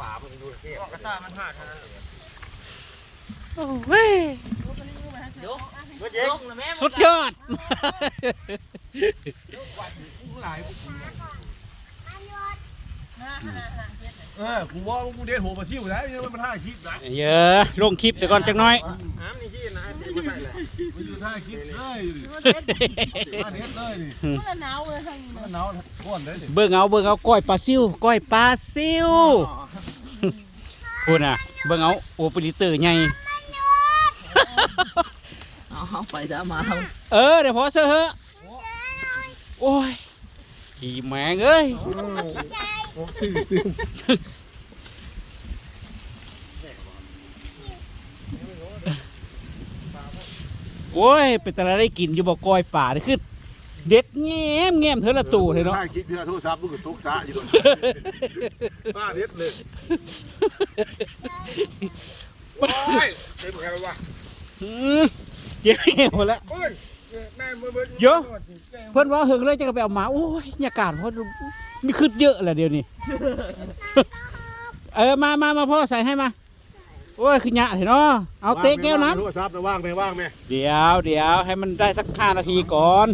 ป่ามันดูเท่กระตามันหักนะโอ้ยยกก็เจ๊ยกนะแม่สุดยอดหลาย เออกูว่ากูเด็ดหัวมาซิ่วแล้วยังมันท่าคลิปนะเยอะลงคลิปซะก่อนจักหน้อยน้ำนี่ที่นะที่ไม่ใช่เลยมันอยู่ท่าคลิปเลยท่าเด็ดเลยนี่มันหนาวเลยทางนี้มันหนาวก้อนเลยสิเบิ่งเอาเบิ่งเอาก้อยปลาซิวก้อยปลาซิวพูดน่ะเบิ่งเอาโอเปอเรเตอร์ใหญ่เอาไปซะมาเอาเออเดี๋ยวพอเซอะเหอะโอ้ยขี่แมงเอ้ย สื่อตึงโอ้ยเป็นแต่ละได้กินอยู่บ่ก้อยป่านี่คือเด็ดแง้มแง้มเธอละตู่เลยเนาะท่าคลิปที่เราโทรศัพท์มันก็ตกสะอยู่ด้วยท่าเด็ดเลยโอ้ยเต็มแค่ว่าอืมเจ๊หมดแล้วโอ้ยแม่เมื่อเมื่อเยอะเพิ่นว่าหึงเลยจะไปเอาหมาโอ้ยอากาศเพราะ มีขึ้นเยอะแหละเดี๋ยวนี้ เออมามามาพ่อใส่ให้มา โอ้ยคือหยะเห็นเนาะเอาเตะแก้วน้โทรศัพท์นะว่างไหมว่างไหมำเดี๋ยวเดี๋ยวให้มันได้สักห้านาทีก่อน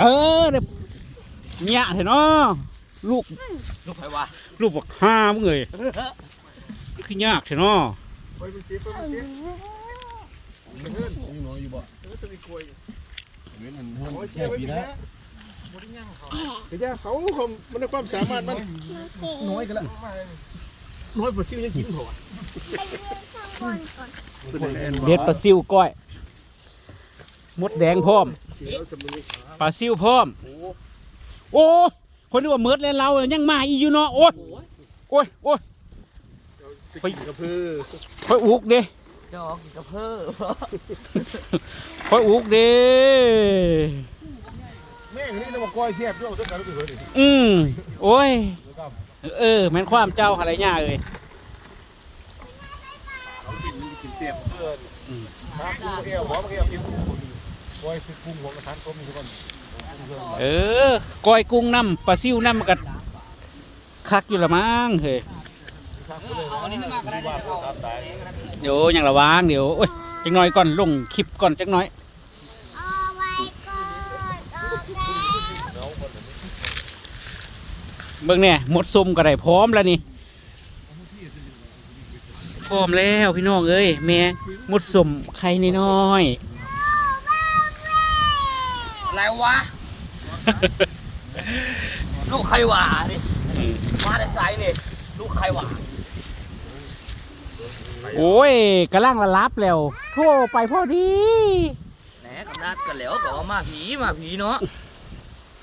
เออเดี๋ยวหยะเห็นเนาะลูก ลูกใครวะลูกบอกห้ามึงเลยคือยากเห็นเนาะไปเป็นชีพไปเป็นชีพยังน้อยอยู่บ่เออจะมีกล้วย เว้นมันโอ้ยแค่เชี่ยไปปีปีนะนะบริยังเขาเดี๋ยวเขาเขามันในความสามารถมันน้อยกันละน้อยกว่าซิ่วยังกินหัวเด็ดปลาซิวก้อย มดแดงพร้อมปลาซิวพร้อม โอ้คนที่ว่าเมิดแล้วเรายังมาอีกอยู่เนาะโอ้ยโอ้ยโอ้ยไปกระพือค่อยอุกเด้ จอกกระเพ้อค่อยอุกเด้แม่งนี่ต้องมาก้อยเสียบด้วยต้องการรู้สึกเลยดิอืมโอ้ย เออแม่นความเจ้าอะไรย่าเอ้ยเอากินกินเสียบเพื่อนมากุ้งเอี้ยวหัวมาเอี้ยวกินกุ้งก้อยคือกุ้งหัวกระทานต้มทุกคนเออก้อยกุ้งน้ำปลาซิวน้ำมันกัคักอยู่ละมั้งเฮ้ย เอาเดี๋ยวยังระวังเดี๋ยวโอ้ยจังน้อยก่อนลงคลิปก่อนจังน้อยเบิ่งเนี่ยหมดซุ่มก็ได้พร้อมแล้วนี่พร้อมแล้วพี่น้องเอ้ยแม่หมดสุ่มไข่น้อยอะไรวะลูกใครวะนี่ๆอืมมาแต่ไซนี่ลูกใครวะ โอ้ยกำลังละลับแล้วโทรไปพอดีแหนกับนัดกันแล้วก็ว่ามาผีมาผีเนาะ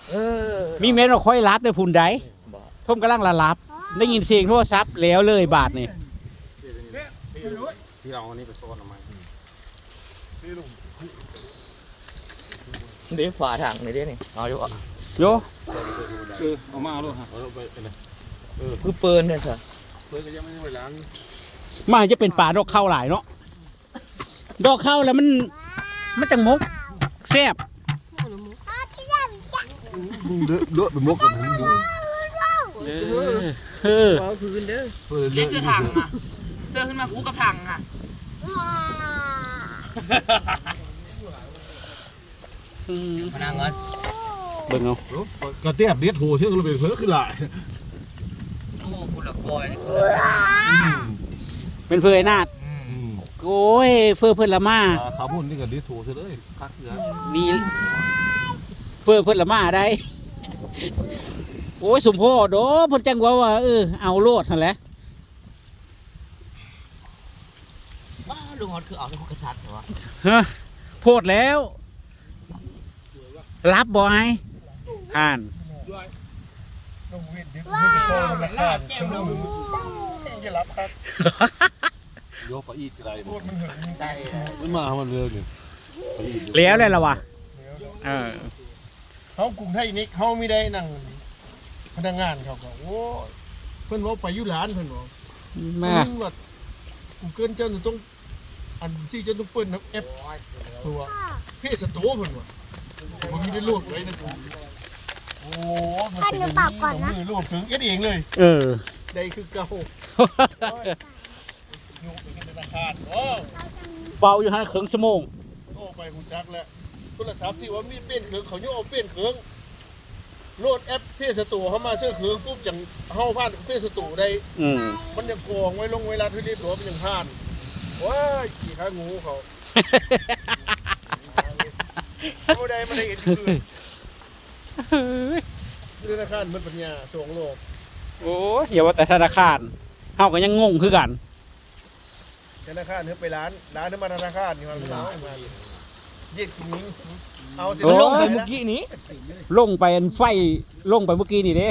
เออมีเม็ดเราค่อยรับแต่พุ่นใดบอกผมกำลังละลับ ได้ยินเสียงโทรศัพท์แล้วเลยบาทนี่ที่เราอันนี้ไปโซนออกมาเดี๋ยวฝาถังนี่เดี๋ยวนี่เอาอยู่อะโยเออเอามาเอาลูกฮะเอาไปเลยคือเปินเนี่ยสิเพื่อนก็ยังไม่ได้ไปล้าง มาจะเป็นป่าดอกเข้าหลายเนาะดอกเข้าแล้วมันมันจังมกแซ่บเลือดเลือดเป็นมกกับมันดูเออเออเอาคืนเด้อเพื่อเรีเลืยอกดเสื้อถังอะเสื้อขึ้นมาคู่กับถังอะอืมมานั่งก่อนเบิ่งเอากระเตียบเด็ดโหเชื่อเราเป็นเพื่อขึ้นหลายโอ้คุณละกอย เป็นเพื่อไอ้นาดโอ้ยเพื่อเพื่อนละมาขาพุ่นนี่ก็เด็ดโหเชื่อเลยคักเสือดีเพื่อเพื่อนละมาได้ โอ้ยสมพ่อโดเพิ่นจังว่าว่าเออเอาโลดนั่นแหละว้าลุงฮอดคือเอาในกษัตริย์เหรอวะฮะโพดแล้วรับบ่ไอ้อ่านต้องเว้นเดี๋ยวไม่ไปโซนมันขาดชั่วโมงจะรับครับ โยกไปอีกไรพูดมันเหินมันได้มันมามันเร็วเนี่ยแล้วเลยละวะเออเขากรุงไทยนี่เขาไม่ได้นั่งพนักงานเขาก็โอ้เพิ่นว่าไปอยุร้านเพิ่นบอกแม่มึงว่ากูเกินเจ้าจะต้องอันซี่จะต้องเปิ้นน้ำแอปตัวเพศสตูเพิ่นว่าผมมีได้ลูกไว้นะกูโอ้มันเป็นอย่างนี้มือรูปถึงเอ็ดเองเลย เออ ได้คือเก่า อยู่เป็นธนาคารโอ้เป่าอยู่ฮะเครื่องสมงโอ้ไปหูจักแล้วโทรศัพท์ที่ว่ามีเป็นเครื่องเขาโยกเอาเป็นเครื่องโหลดแอปเพจสตูเข้ามาเชื่อเครื่องปุ๊บจังเฮาผ่านเพจสตูได้ อืมมันยังกองไว้ลงเวลาที่รีบตัวมันยังผ่านว้ายขี่ขางูเขาเขาได้มาได้เห็นคือธนาคารมันปัญญาส่งโลกโอ้ยอย่าว่าแต่ธนาคารเฮาก็ยังงงคือกัน ธนาคารเนื้อไปร้านร้านเนื้อมาธนาคารนี่มันเอามาเย็ดกินนิ้งเอาสิมันลงไปเมื่อกี้นี้ลงไปอันไฟลงไปเมื่อกี้นี่เด้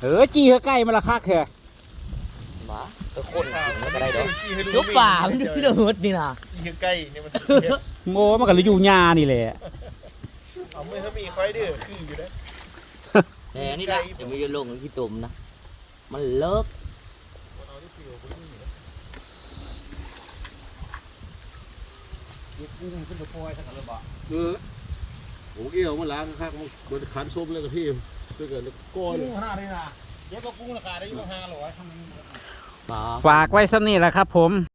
เออจี้เขาใกล้มาละคักเถอะมาตะคนจริงแล้วก็ได้ดอกชี้ให้ดูยกป่ามันอยู่ที่เดิมนี่นะชี้ใกล้เนี่ยมันเสียโง่มันก็เลยอยู่หญ้านี่แหละเอามือเขามีไฟเด้อคืออยู่ได้แต่นี่ละจะไม่ยลงที่ตุ่มนะมันเลิก เออโอ้เกี่ยวมันล้างข้างมันบนขันส้มเลยกับพี่เพื่อเกิดก้อนกุ้งขนาดนี้นะเดี๋ยวก็กุ้งราคาได้อยู่ห้าร้อยป่าฝากไว้สักนี่แหละครับผม